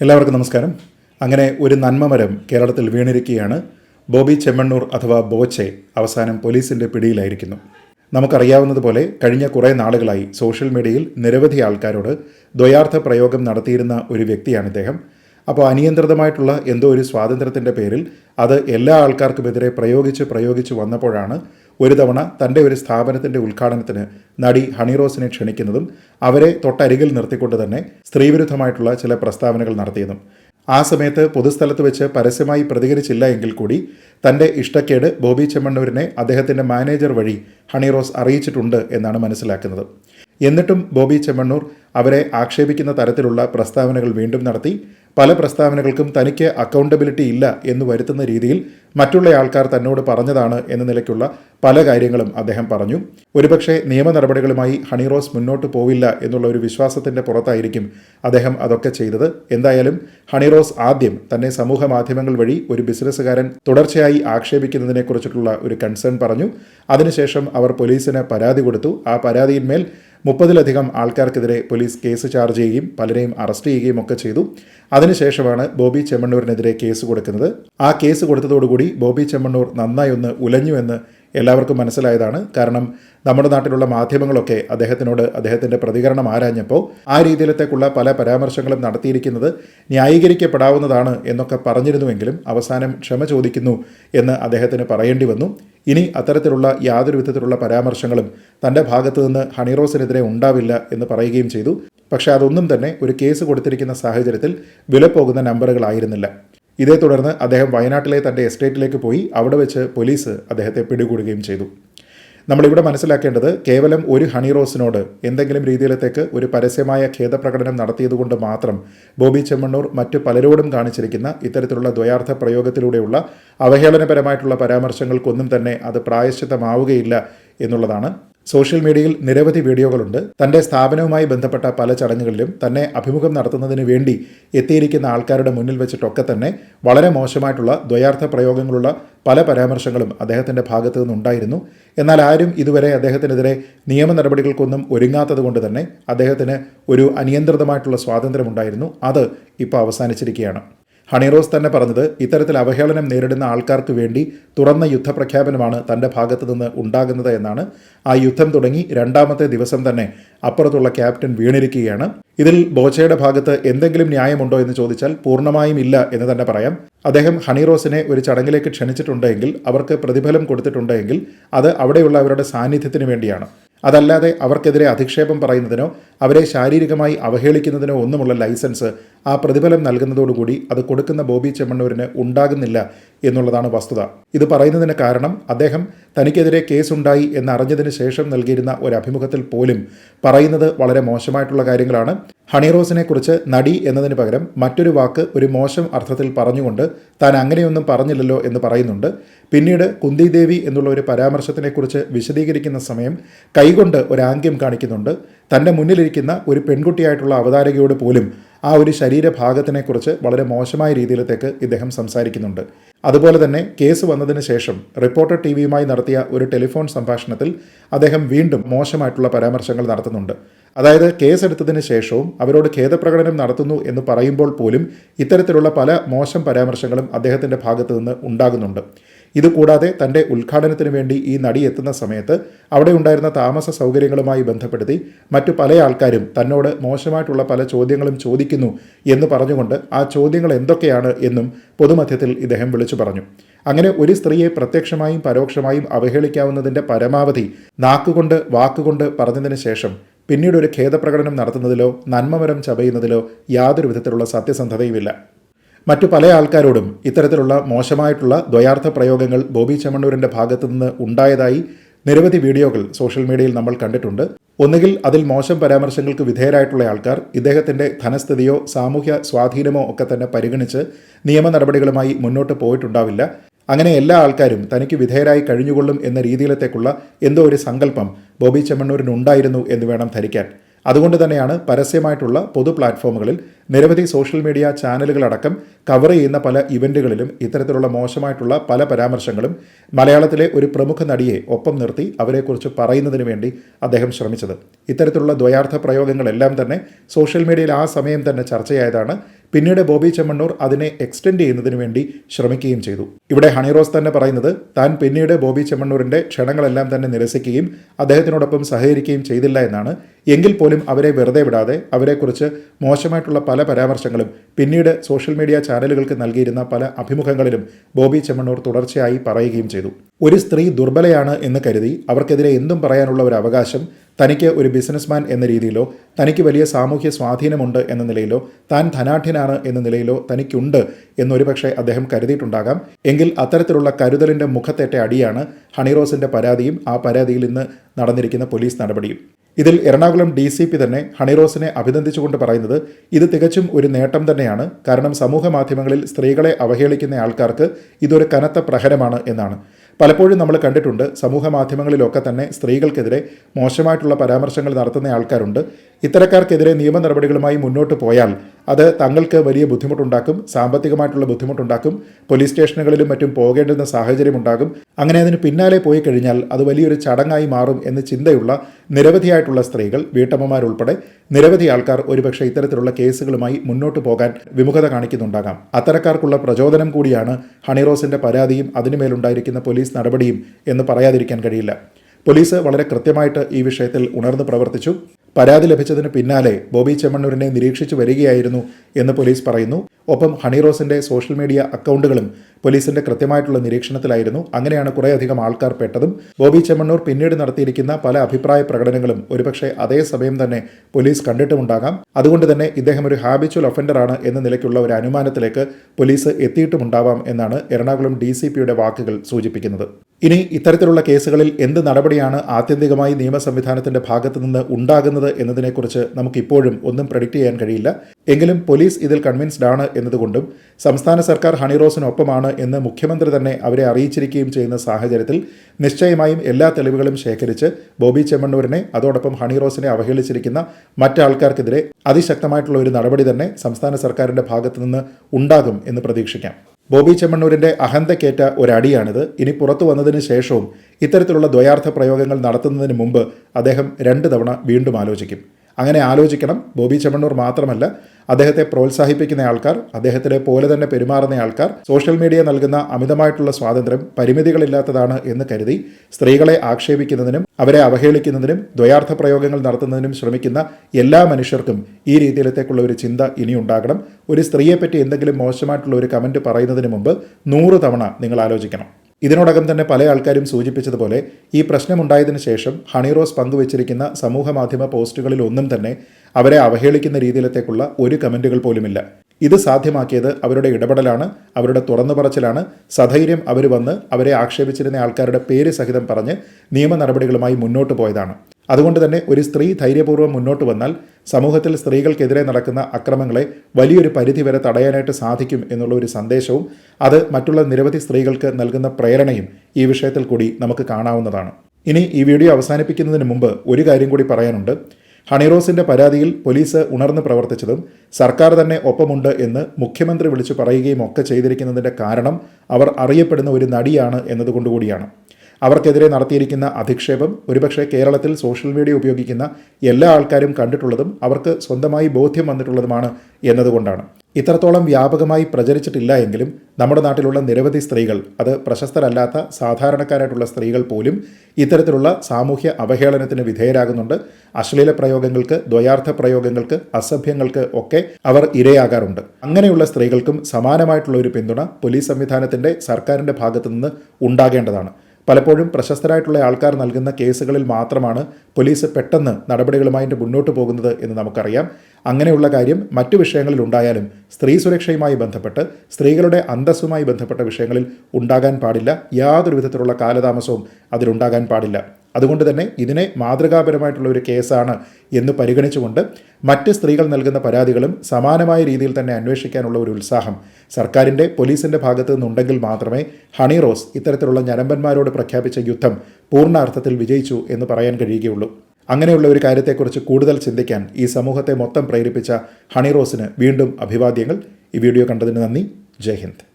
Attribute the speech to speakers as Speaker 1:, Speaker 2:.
Speaker 1: എല്ലാവർക്കും നമസ്കാരം. അങ്ങനെ ഒരു നന്മമരം കേരളത്തിൽ വീണിരിക്കുകയാണ്. ബോബി ചെമ്മണ്ണൂർ അഥവാ ബോച്ചെ അവസാനം പോലീസിന്റെ പിടിയിലായിരിക്കുന്നു. നമുക്കറിയാവുന്നതുപോലെ കഴിഞ്ഞ കുറേ നാളുകളായി സോഷ്യൽ മീഡിയയിൽ നിരവധി ആൾക്കാരോട് ദ്വയാർത്ഥ പ്രയോഗം നടത്തിയിരുന്ന ഒരു വ്യക്തിയാണ് ഇദ്ദേഹം. അപ്പോൾ അനിയന്ത്രിതമായിട്ടുള്ള എന്തോ ഒരു സ്വാതന്ത്ര്യത്തിന്റെ പേരിൽ അത് എല്ലാ ആൾക്കാർക്കുമെതിരെ പ്രയോഗിച്ച് പ്രയോഗിച്ച് വന്നപ്പോഴാണ് ഒരു തവണ തന്റെ ഒരു സ്ഥാപനത്തിന്റെ ഉദ്ഘാടനത്തിന് നടി ഹണിറോസിനെ ക്ഷണിക്കുന്നതും അവരെ തൊട്ടരികിൽ നിർത്തിക്കൊണ്ട് തന്നെ സ്ത്രീവിരുദ്ധമായിട്ടുള്ള ചില പ്രസ്താവനകൾ നടത്തിയതും. ആ സമയത്ത് പൊതുസ്ഥലത്ത് വെച്ച് പരസ്യമായി പ്രതികരിച്ചില്ല എങ്കിൽ കൂടി തന്റെ ഇഷ്ടക്കേട് ബോബി ചെമ്മണ്ണൂരിനെ അദ്ദേഹത്തിന്റെ മാനേജർ വഴി ഹണിറോസ് അറിയിച്ചിട്ടുണ്ട് എന്നാണ് മനസ്സിലാക്കുന്നത്. എന്നിട്ടും ബോബി ചെമ്മണ്ണൂർ അവരെ ആക്ഷേപിക്കുന്ന തരത്തിലുള്ള പ്രസ്താവനകൾ വീണ്ടും നടത്തി പല പ്രസ്താവനകൾക്കും തനിക്ക് അക്കൗണ്ടബിലിറ്റി ഇല്ല എന്ന് വരുത്തുന്ന രീതിയിൽ മറ്റുള്ള ആൾക്കാർ തന്നോട് പറഞ്ഞതാണ് എന്ന നിലയ്ക്കുള്ള പല കാര്യങ്ങളും അദ്ദേഹം പറഞ്ഞു. ഒരുപക്ഷെ നിയമ നടപടികളുമായി ഹണിറോസ് മുന്നോട്ട് പോവില്ല എന്നുള്ള ഒരു വിശ്വാസത്തിന്റെ പുറത്തായിരിക്കും അദ്ദേഹം അതൊക്കെ ചെയ്തത്. എന്തായാലും ഹണിറോസ് ആദ്യം തന്നെ സമൂഹ മാധ്യമങ്ങൾ വഴി ഒരു ബിസിനസ്സുകാരൻ തുടർച്ചയായി ആക്ഷേപിക്കുന്നതിനെക്കുറിച്ചിട്ടുള്ള ഒരു കൺസേൺ പറഞ്ഞു. അതിനുശേഷം അവർ പോലീസിന് പരാതി കൊടുത്തു. ആ പരാതിയിന്മേൽ മുപ്പതിലധികം ആൾക്കാർക്കെതിരെ പോലീസ് കേസ് ചാർജ് ചെയ്യുകയും പലരെയും അറസ്റ്റ് ചെയ്യുകയും ഒക്കെ ചെയ്തു. അതിനുശേഷമാണ് ബോബി ചെമ്മണ്ണൂരിനെതിരെ കേസ് കൊടുക്കുന്നത്. ആ കേസ് കൊടുത്തതോടുകൂടി ബോബി ചെമ്മണ്ണൂർ നന്നായി ഒന്ന് ഉലഞ്ഞുവെന്ന് എല്ലാവർക്കും മനസ്സിലായതാണ്. കാരണം നമ്മുടെ നാട്ടിലുള്ള മാധ്യമങ്ങളൊക്കെ അദ്ദേഹത്തിനോട് അദ്ദേഹത്തിന്റെ പ്രതികരണം ആരാഞ്ഞപ്പോൾ ആ രീതിയിലത്തേക്കുള്ള പല പരാമർശങ്ങളും നടത്തിയിരിക്കുന്നത് ന്യായീകരിക്കപ്പെടാവുന്നതാണ് എന്നൊക്കെ പറഞ്ഞിരുന്നുവെങ്കിലും അവസാനം ക്ഷമ ചോദിക്കുന്നു എന്ന് അദ്ദേഹത്തിന് പറയേണ്ടി വന്നു. ഇനി അത്തരത്തിലുള്ള യാതൊരു വിധത്തിലുള്ള പരാമർശങ്ങളും തന്റെ ഭാഗത്തു നിന്ന് ഹണിറോസിനെതിരെ ഉണ്ടാവില്ല എന്ന് പറയുകയും ചെയ്തു. പക്ഷേ അതൊന്നും തന്നെ ഒരു കേസ് കൊടുത്തിരിക്കുന്ന സാഹചര്യത്തിൽ വിലപ്പോകുന്ന നമ്പറുകളായിരുന്നില്ല ഇതേ തുടർന്ന് അദ്ദേഹം വയനാട്ടിലെ തന്റെ എസ്റ്റേറ്റിലേക്ക് പോയി അവിടെ വെച്ച് പോലീസ് അദ്ദേഹത്തെ പിടികൂടുകയും ചെയ്തു. നമ്മളിവിടെ മനസ്സിലാക്കേണ്ടത് കേവലം ഒരു ഹണി റോസിനോട് എന്തെങ്കിലും രീതിയിലത്തേക്ക് ഒരു പരസ്യമായ ഖേദപ്രകടനം നടത്തിയതുകൊണ്ട് മാത്രം ബോബി ചെമ്മണ്ണൂർ മറ്റു പലരോടും കാണിച്ചിരിക്കുന്ന ഇത്തരത്തിലുള്ള ദ്വയാർത്ഥ പ്രയോഗത്തിലൂടെയുള്ള അവഹേളനപരമായിട്ടുള്ള പരാമർശങ്ങൾക്കൊന്നും തന്നെ അത് പ്രായശ്ചിത്തമാവുകയില്ല എന്നുള്ളതാണ് സോഷ്യൽ മീഡിയയിൽ നിരവധി വീഡിയോകളുണ്ട്. തന്റെ സ്ഥാപനവുമായി ബന്ധപ്പെട്ട പല ചടങ്ങുകളിലും തന്നെ അഭിമുഖം നടത്തുന്നതിന് വേണ്ടി എത്തിയിരിക്കുന്ന ആൾക്കാരുടെ മുന്നിൽ വെച്ചിട്ടൊക്കെ തന്നെ വളരെ മോശമായിട്ടുള്ള ദ്വയാർത്ഥ പ്രയോഗങ്ങളുള്ള പല പരാമർശങ്ങളും അദ്ദേഹത്തിന്റെ ഭാഗത്തു നിന്നുണ്ടായിരുന്നു. എന്നാൽ ആരും ഇതുവരെ അദ്ദേഹത്തിനെതിരെ നിയമ നടപടികൾക്കൊന്നും ഒരുങ്ങാത്തതുകൊണ്ട് തന്നെ അദ്ദേഹത്തിന് ഒരു അനിയന്ത്രിതമായിട്ടുള്ള സ്വാതന്ത്ര്യമുണ്ടായിരുന്നു. അത് ഇപ്പോൾ അവസാനിച്ചിരിക്കുകയാണ്. ഹണിറോസ് തന്നെ പറഞ്ഞത് ഇത്തരത്തിൽ അവഹേളനം നേരിടുന്ന ആൾക്കാർക്ക് വേണ്ടി തുറന്ന യുദ്ധപ്രഖ്യാപനമാണ് തന്റെ ഭാഗത്തു നിന്ന് ഉണ്ടാകുന്നത് എന്നാണ്. ആ യുദ്ധം തുടങ്ങി രണ്ടാമത്തെ ദിവസം തന്നെ അപ്പുറത്തുള്ള ക്യാപ്റ്റൻ വീണിരിക്കുകയാണ്. ഇതിൽ ബോച്ചയുടെ ഭാഗത്ത് എന്തെങ്കിലും ന്യായമുണ്ടോ എന്ന് ചോദിച്ചാൽ പൂർണമായും ഇല്ല എന്ന് തന്നെ പറയാം. അദ്ദേഹം ഹണിറോസിനെ ഒരു ചടങ്ങിലേക്ക് ക്ഷണിച്ചിട്ടുണ്ടെങ്കിൽ അവർക്ക് പ്രതിഫലം കൊടുത്തിട്ടുണ്ടെങ്കിൽ അത് അവിടെയുള്ള അവരുടെ സാന്നിധ്യത്തിന് വേണ്ടിയാണ്. അതല്ലാതെ അവർക്കെതിരെ അധിക്ഷേപം പറയുന്നതിനോ അവരെ ശാരീരികമായി അവഹേളിക്കുന്നതിനോ ഒന്നുമുള്ള ലൈസൻസ് ആ പ്രതിഫലം നൽകുന്നതോടുകൂടി അത് കൊടുക്കുന്ന ബോബി ചെമ്മണ്ണൂരിന് ഉണ്ടാകുന്നില്ല എന്നുള്ളതാണ് വസ്തുത. ഇത് പറയുന്നതിന് കാരണം അദ്ദേഹം തനിക്കെതിരെ കേസുണ്ടായി എന്നറിഞ്ഞതിന് ശേഷം നൽകിയിരുന്ന ഒരു അഭിമുഖത്തിൽ പോലും പറയുന്നത് വളരെ മോശമായിട്ടുള്ള കാര്യങ്ങളാണ്. ഹണിറോസിനെ കുറിച്ച് നടി എന്നതിന് പകരം മറ്റൊരു വാക്ക് ഒരു മോശം അർത്ഥത്തിൽ പറഞ്ഞുകൊണ്ട് താൻ അങ്ങനെയൊന്നും പറഞ്ഞില്ലല്ലോ എന്ന് പറയുന്നുണ്ട്. പിന്നീട് കുന്തിദേവി എന്നുള്ള ഒരു പരാമർശത്തിനെക്കുറിച്ച് വിശദീകരിക്കുന്ന സമയം കൈകൊണ്ട് ഒരു ആംഗ്യം കാണിക്കുന്നുണ്ട്. തന്റെ മുന്നിലിരിക്കുന്ന ഒരു പെൺകുട്ടിയായിട്ടുള്ള അവതാരകയോട് പോലും ആ ഒരു ശരീരഭാഗത്തിനെക്കുറിച്ച് വളരെ മോശമായ രീതിയിലത്തേക്ക് ഇദ്ദേഹം സംസാരിക്കുന്നുണ്ട്. അതുപോലെ തന്നെ കേസ് വന്നതിന് ശേഷം റിപ്പോർട്ടർ ടി വിയുമായി നടത്തിയ ഒരു ടെലിഫോൺ സംഭാഷണത്തിൽ അദ്ദേഹം വീണ്ടും മോശമായിട്ടുള്ള പരാമർശങ്ങൾ നടത്തുന്നുണ്ട്. അതായത് കേസെടുത്തതിന് ശേഷവും അവരോട് ഖേദപ്രകടനം നടത്തുന്നു എന്ന് പറയുമ്പോൾ പോലും ഇത്തരത്തിലുള്ള പല മോശം പരാമർശങ്ങളും അദ്ദേഹത്തിന്റെ ഭാഗത്തു നിന്ന് ഉണ്ടാകുന്നുണ്ട്. ഇതുകൂടാതെ തന്റെ ഉദ്ഘാടനത്തിന് വേണ്ടി ഈ നടി എത്തുന്ന സമയത്ത് അവിടെ ഉണ്ടായിരുന്ന താമസ സൗകര്യങ്ങളുമായി ബന്ധപ്പെടുത്തി മറ്റു പല ആൾക്കാരും തന്നോട് മോശമായിട്ടുള്ള പല ചോദ്യങ്ങളും ചോദിക്കുന്നു എന്ന് പറഞ്ഞുകൊണ്ട് ആ ചോദ്യങ്ങൾ എന്തൊക്കെയാണ് എന്നും പൊതുമധ്യത്തിൽ ഇദ്ദേഹം വിളിച്ചു പറഞ്ഞു. അങ്ങനെ ഒരു സ്ത്രീയെ പ്രത്യക്ഷമായും പരോക്ഷമായും അവഹേളിക്കാവുന്നതിന്റെ പരമാവധി നാക്കുകൊണ്ട് വാക്കുകൊണ്ട് പറഞ്ഞതിന് ശേഷം പിന്നീട് ഒരു ഖേദപ്രകടനം നടത്തുന്നതിലോ നന്മമരം ചവയുന്നതിലോ യാതൊരു വിധത്തിലുള്ള സത്യസന്ധതയുമില്ല. മറ്റു പല ആൾക്കാരോടും ഇത്തരത്തിലുള്ള മോശമായിട്ടുള്ള ദ്വയാർത്ഥ പ്രയോഗങ്ങൾ ബോബി ചെമ്മണ്ണൂരിന്റെ ഭാഗത്തു നിന്ന് ഉണ്ടായതായി നിരവധി വീഡിയോകൾ സോഷ്യൽ മീഡിയയിൽ നമ്മൾ കണ്ടിട്ടുണ്ട്. ഒന്നുകിൽ അതിൽ മോശം പരാമർശങ്ങൾക്ക് വിധേയരായിട്ടുള്ള ആൾക്കാർ ഇദ്ദേഹത്തിന്റെ ധനസ്ഥിതിയോ സാമൂഹ്യ സ്വാധീനമോ ഒക്കെ തന്നെ പരിഗണിച്ച് നിയമ നടപടികളുമായി മുന്നോട്ട് പോയിട്ടുണ്ടാവില്ല. അങ്ങനെ എല്ലാ ആൾക്കാരും തനിക്ക് വിധേയരായി കഴിഞ്ഞുകൊള്ളും എന്ന രീതിയിലത്തേക്കുള്ള എന്തോ ഒരു സങ്കല്പം ബോബി ചെമ്മണ്ണൂരിനുണ്ടായിരുന്നു എന്ന് വേണം ധരിക്കാൻ. അതുകൊണ്ട് തന്നെയാണ് പരസ്യമായിട്ടുള്ള പൊതു പ്ലാറ്റ്ഫോമുകളിൽ നിരവധി സോഷ്യൽ മീഡിയ ചാനലുകളടക്കം കവർ ചെയ്യുന്ന പല ഇവന്റുകളിലും ഇത്തരത്തിലുള്ള മോശമായിട്ടുള്ള പല പരാമർശങ്ങളും മലയാളത്തിലെ ഒരു പ്രമുഖ നടിയെ ഒപ്പം നിർത്തി അവരെക്കുറിച്ച് പറയുന്നതിന് വേണ്ടി അദ്ദേഹം ശ്രമിച്ചത്. ഇത്തരത്തിലുള്ള ദ്വയാർത്ഥ പ്രയോഗങ്ങളെല്ലാം തന്നെ സോഷ്യൽ മീഡിയയിൽ ആ സമയം തന്നെ ചർച്ചയായതാണ് പിന്നീട് ബോബി ചെമ്മണ്ണൂർ അതിനെ എക്സ്റ്റെൻഡ് ചെയ്യുന്നതിന് വേണ്ടി ശ്രമിക്കുകയും ചെയ്തു. ഇവിടെ ഹണിറോസ് തന്നെ പറയുന്നത് താൻ പിന്നീട് ബോബി ചെമ്മണ്ണൂരിന്റെ ക്ഷണങ്ങളെല്ലാം തന്നെ നിരസിക്കുകയും അദ്ദേഹത്തിനോടൊപ്പം സഹകരിക്കുകയും ചെയ്തില്ല എന്നാണ്. എങ്കിൽ പോലും അവരെ വെറുതെ വിടാതെ അവരെക്കുറിച്ച് മോശമായിട്ടുള്ള പല പരാമർശങ്ങളും പിന്നീട് സോഷ്യൽ മീഡിയ ചാനലുകൾക്ക് നൽകിയിരുന്ന പല അഭിമുഖങ്ങളിലും ബോബി ചെമ്മണ്ണൂർ തുടർച്ചയായി പറയുകയും ചെയ്തു. ഒരു സ്ത്രീ ദുർബലയാണ് എന്ന് കരുതി അവർക്കെതിരെ എന്തും പറയാനുള്ള ഒരു അവകാശം തനിക്ക് ഒരു ബിസിനസ്മാൻ എന്ന രീതിയിലോ തനിക്ക് വലിയ സാമൂഹ്യ സ്വാധീനമുണ്ട് എന്ന നിലയിലോ താൻ ധനാഠ്യനാണ് എന്ന നിലയിലോ തനിക്കുണ്ട് എന്നൊരുപക്ഷെ അദ്ദേഹം കരുതിയിട്ടുണ്ടാകാം. എങ്കിൽ അത്തരത്തിലുള്ള കരുതലിന്റെ മുഖത്തേറ്റ അടിയാണ് ഹണിറോസിന്റെ പരാതിയും ആ പരാതിയിൽ ഇന്ന് നടന്നിരിക്കുന്ന പോലീസ് നടപടിയും. ഇതിൽ എറണാകുളം ഡി സി പി തന്നെ ഹണിറോസിനെ അഭിനന്ദിച്ചുകൊണ്ട് പറയുന്നത് ഇത് തികച്ചും ഒരു നേട്ടം തന്നെയാണ്. കാരണം സമൂഹ മാധ്യമങ്ങളിൽ സ്ത്രീകളെ അവഹേളിക്കുന്ന ആൾക്കാർക്ക് ഇതൊരു കനത്ത പ്രഹരമാണ് എന്നാണ്. പലപ്പോഴും നമ്മൾ കണ്ടിട്ടുണ്ട് സമൂഹ മാധ്യമങ്ങളിലൊക്കെ തന്നെ സ്ത്രീകൾക്കെതിരെ മോശമായിട്ടുള്ള പരാമർശങ്ങൾ നടത്തുന്ന ആൾക്കാരുണ്ട്. ഇത്തരക്കാർക്കെതിരെ നിയമ നടപടികളുമായി മുന്നോട്ട് പോയാൽ അത് തങ്ങൾക്ക് വലിയ ബുദ്ധിമുട്ടുണ്ടാക്കും സാമ്പത്തികമായിട്ടുള്ള ബുദ്ധിമുട്ടുണ്ടാക്കും പോലീസ് സ്റ്റേഷനുകളിലും മറ്റും പോകേണ്ടുന്ന സാഹചര്യം ഉണ്ടാകും അങ്ങനെ അതിന് പിന്നാലെ പോയി കഴിഞ്ഞാൽ അത് വലിയൊരു ചടങ്ങായി മാറും എന്ന് ചിന്തയുള്ള നിരവധിയായിട്ടുള്ള സ്ത്രീകൾ വീട്ടമ്മമാരുൾപ്പെടെ നിരവധി ആൾക്കാർ ഒരുപക്ഷെ ഇത്തരത്തിലുള്ള കേസുകളുമായി മുന്നോട്ട് പോകാൻ വിമുഖത കാണിക്കുന്നുണ്ടാകാം. അത്തരക്കാർക്കുള്ള പ്രചോദനം കൂടിയാണ് ഹണിറോസിന്റെ പരാതിയും അതിനുമേലുണ്ടായിരിക്കുന്ന പോലീസ് നടപടിയും എന്ന് പറയാതിരിക്കാൻ കഴിയില്ല. പോലീസ് വളരെ കൃത്യമായിട്ട് ഈ വിഷയത്തിൽ ഉണർന്നു പ്രവർത്തിച്ചു. പരാതി ലഭിച്ചതിന് പിന്നാലെ ബോബി ചെമ്മണ്ണൂരിനെ നിരീക്ഷിച്ചു വരികയായിരുന്നു എന്ന് പോലീസ് പറയുന്നു. ഒപ്പം ഹണിറോസിന്റെ സോഷ്യൽ മീഡിയ അക്കൗണ്ടുകളും പോലീസിന്റെ കൃത്യമായിട്ടുള്ള നിരീക്ഷണത്തിലായിരുന്നു. അങ്ങനെയാണ് കുറേയധികം ആൾക്കാർ പെട്ടതും. ബോബി ചെമ്മണ്ണൂർ പിന്നീട് നടത്തിയിരിക്കുന്ന പല അഭിപ്രായ പ്രകടനങ്ങളും ഒരുപക്ഷെ അതേസമയം തന്നെ പോലീസ് കണ്ടിട്ടുമുണ്ടാകാം. അതുകൊണ്ട് തന്നെ ഇദ്ദേഹം ഒരു ഹാബിച്വൽ ഒഫൻഡറാണ് എന്ന നിലയ്ക്കുള്ള ഒരു അനുമാനത്തിലേക്ക് പോലീസ് എത്തിയിട്ടുമുണ്ടാവാം എന്നാണ് എറണാകുളം ഡി വാക്കുകൾ സൂചിപ്പിക്കുന്നത്. ഇനി ഇത്തരത്തിലുള്ള കേസുകളിൽ എന്ത് നടപടിയാണ് ആത്യന്തികമായി നിയമ സംവിധാനത്തിന്റെ ഭാഗത്തു നിന്ന് ഉണ്ടാകുന്നത് എന്നതിനെക്കുറിച്ച് നമുക്കിപ്പോഴും ഒന്നും പ്രഡിക്റ്റ് ചെയ്യാൻ കഴിയില്ല. എങ്കിലും പോലീസ് ഇതിൽ കൺവിൻസ്ഡ് ആണ് എന്നതുകൊണ്ടും സംസ്ഥാന സർക്കാർ ഹണിറോസിനൊപ്പമാണ് എന്ന് മുഖ്യമന്ത്രി തന്നെ അവരെ അറിയിച്ചിരിക്കുകയും ചെയ്യുന്ന സാഹചര്യത്തിൽ നിശ്ചയമായും എല്ലാ തെളിവുകളും ശേഖരിച്ച് ബോബി ചെമ്മണ്ണൂരിനെ അതോടൊപ്പം ഹണിറോസിനെ അവഹേളിച്ചിരിക്കുന്ന മറ്റാൾക്കാർക്കെതിരെ അതിശക്തമായിട്ടുള്ള ഒരു നടപടി തന്നെ സംസ്ഥാന സർക്കാരിന്റെ ഭാഗത്തുനിന്ന് ഉണ്ടാകും എന്ന് പ്രതീക്ഷിക്കാം. ബോബി ചെമ്മണ്ണൂരിന്റെ അഹന്തക്കേറ്റ ഒരടിയാണിത്. ഇനി പുറത്തു വന്നതിന് ശേഷവും ഇത്തരത്തിലുള്ള ദ്വയാർത്ഥ പ്രയോഗങ്ങൾ നടത്തുന്നതിന് മുമ്പ് അദ്ദേഹം രണ്ട് തവണ വീണ്ടും ആലോചിക്കും. അങ്ങനെ ആലോചിക്കണം. ബോബി ചെമ്മണ്ണൂർ മാത്രമല്ല അദ്ദേഹത്തെ പ്രോത്സാഹിപ്പിക്കുന്ന ആൾക്കാർ അദ്ദേഹത്തിനെ പോലെ തന്നെ പെരുമാറുന്ന ആൾക്കാർ സോഷ്യൽ മീഡിയ നൽകുന്ന അമിതമായിട്ടുള്ള സ്വാതന്ത്ര്യം പരിമിതികളില്ലാത്തതാണ് എന്ന് കരുതി സ്ത്രീകളെ ആക്ഷേപിക്കുന്നതിനും അവരെ അവഹേളിക്കുന്നതിനും ദ്വയാർത്ഥ പ്രയോഗങ്ങൾ നടത്തുന്നതിനും ശ്രമിക്കുന്ന എല്ലാ മനുഷ്യർക്കും ഈ രീതിയിലത്തേക്കുള്ള ഒരു ചിന്ത ഇനിയുണ്ടാകണം ഒരു സ്ത്രീയെപ്പറ്റി എന്തെങ്കിലും മോശമായിട്ടുള്ള ഒരു കമന്റ് പറയുന്നതിന് മുമ്പ് നൂറ് തവണ നിങ്ങൾ ആലോചിക്കണം. ഇതിനോടകം തന്നെ പല ആൾക്കാരും സൂചിപ്പിച്ചതുപോലെ ഈ പ്രശ്നമുണ്ടായതിനു ശേഷം ഹണിറോസ് പങ്കുവച്ചിരിക്കുന്ന സമൂഹ മാധ്യമ പോസ്റ്റുകളിൽ ഒന്നും തന്നെ അവരെ അവഹേളിക്കുന്ന രീതിയിലത്തേക്കുള്ള ഒരു കമന്റുകൾ പോലുമില്ല. ഇത് സാധ്യമാക്കിയത് അവരുടെ ഇടപെടലാണ് അവരുടെ തുറന്നു പറച്ചിലാണ് സധൈര്യം അവർ വന്ന് അവരെ ആക്ഷേപിച്ചിരുന്ന ആൾക്കാരുടെ പേര് സഹിതം പറഞ്ഞ് നിയമ നടപടികളുമായി മുന്നോട്ട് പോയതാണ്. അതുകൊണ്ട് തന്നെ ഒരു സ്ത്രീ ധൈര്യപൂർവം മുന്നോട്ട് വന്നാൽ സമൂഹത്തിൽ സ്ത്രീകൾക്കെതിരെ നടക്കുന്ന അക്രമങ്ങളെ വലിയൊരു പരിധി പരിധിവരെ തടയാനായിട്ട് സാധിക്കും എന്നുള്ള ഒരു സന്ദേശവും അത് മറ്റുള്ള നിരവധി സ്ത്രീകൾക്ക് നൽകുന്ന പ്രേരണയും ഈ വിഷയത്തിൽ കൂടി നമുക്ക് കാണാവുന്നതാണ്. ഇനി ഈ വീഡിയോ അവസാനിപ്പിക്കുന്നതിന് മുമ്പ് ഒരു കാര്യം കൂടി പറയാനുണ്ട്. ഹണിറോസിന്റെ പരാതിയിൽ പോലീസ് ഉണർന്ന് പ്രവർത്തിച്ചതും സർക്കാർ തന്നെ ഒപ്പമുണ്ട് എന്ന് മുഖ്യമന്ത്രി വിളിച്ചു പറയുകയും ഒക്കെ ചെയ്തിരിക്കുന്നതിന്റെ കാരണം അവർ അറിയപ്പെടുന്ന ഒരു നടിയാണ് എന്നതുകൊണ്ടുകൂടിയാണ്. അവർക്കെതിരെ നടത്തിയിരിക്കുന്ന അധിക്ഷേപം ഒരുപക്ഷെ കേരളത്തിൽ സോഷ്യൽ മീഡിയ ഉപയോഗിക്കുന്ന എല്ലാ ആൾക്കാരും കണ്ടിട്ടുള്ളതും അവർക്ക് സ്വന്തമായി ബോധ്യം വന്നിട്ടുള്ളതുമാണ് എന്നതുകൊണ്ടാണ്. ഇത്രത്തോളം വ്യാപകമായി പ്രചരിച്ചിട്ടില്ല എങ്കിലും നമ്മുടെ നാട്ടിലുള്ള നിരവധി സ്ത്രീകൾ അത് പ്രശസ്തരല്ലാത്ത സാധാരണക്കാരായിട്ടുള്ള സ്ത്രീകൾ പോലും ഇത്തരത്തിലുള്ള സാമൂഹ്യ അവഹേളനത്തിന് വിധേയരാകുന്നുണ്ട്. അശ്ലീല പ്രയോഗങ്ങൾക്ക് ദ്വയാർത്ഥ പ്രയോഗങ്ങൾക്ക് അസഭ്യങ്ങൾക്ക് ഒക്കെ അവർ ഇരയാകാറുണ്ട്. അങ്ങനെയുള്ള സ്ത്രീകൾക്കും സമാനമായിട്ടുള്ള ഒരു പിന്തുണ പോലീസ് സംവിധാനത്തിന്റെ സർക്കാരിന്റെ ഭാഗത്തു നിന്ന് ഉണ്ടാകേണ്ടതാണ്. പലപ്പോഴും പ്രശസ്തരായിട്ടുള്ള ആൾക്കാർ നൽകുന്ന കേസുകളിൽ മാത്രമാണ് പോലീസ് പെട്ടെന്ന് നടപടികളുമായി മുന്നോട്ട് പോകുന്നത് എന്ന് നമുക്കറിയാം. അങ്ങനെയുള്ള കാര്യം മറ്റു വിഷയങ്ങളിൽ ഉണ്ടായാലും സ്ത്രീ സുരക്ഷയുമായി ബന്ധപ്പെട്ട് സ്ത്രീകളുടെ അന്തസ്സുമായി ബന്ധപ്പെട്ട വിഷയങ്ങളിൽ ഉണ്ടാകാൻ പാടില്ല. യാതൊരു വിധത്തിലുള്ള കാലതാമസവും അതിലുണ്ടാകാൻ പാടില്ല. അതുകൊണ്ട് തന്നെ ഇതിനെ മാതൃകാപരമായിട്ടുള്ള ഒരു കേസാണ് എന്ന് പരിഗണിച്ചുകൊണ്ട് മറ്റ് സ്ത്രീകൾ നൽകുന്ന പരാതികളും സമാനമായ രീതിയിൽ തന്നെ അന്വേഷിക്കാനുള്ള ഒരു ഉത്സാഹം സർക്കാരിന്റെ പോലീസിന്റെ ഭാഗത്തു നിന്നുണ്ടെങ്കിൽ മാത്രമേ ഹണി റോസ് ഇത്തരത്തിലുള്ള ഞരമ്പന്മാരോട് പ്രഖ്യാപിച്ച യുദ്ധം പൂർണാർത്ഥത്തിൽ വിജയിച്ചു എന്ന് പറയാൻ കഴിയുകയുള്ളൂ. അങ്ങനെയുള്ള ഒരു കാര്യത്തെക്കുറിച്ച് കൂടുതൽ ചിന്തിക്കാൻ ഈ സമൂഹത്തെ മൊത്തം പ്രേരിപ്പിച്ച ഹണി റോസിന് വീണ്ടും അഭിവാദ്യങ്ങൾ. ഈ വീഡിയോ കണ്ടതിന് നന്ദി. ജയ് ഹിന്ദ്.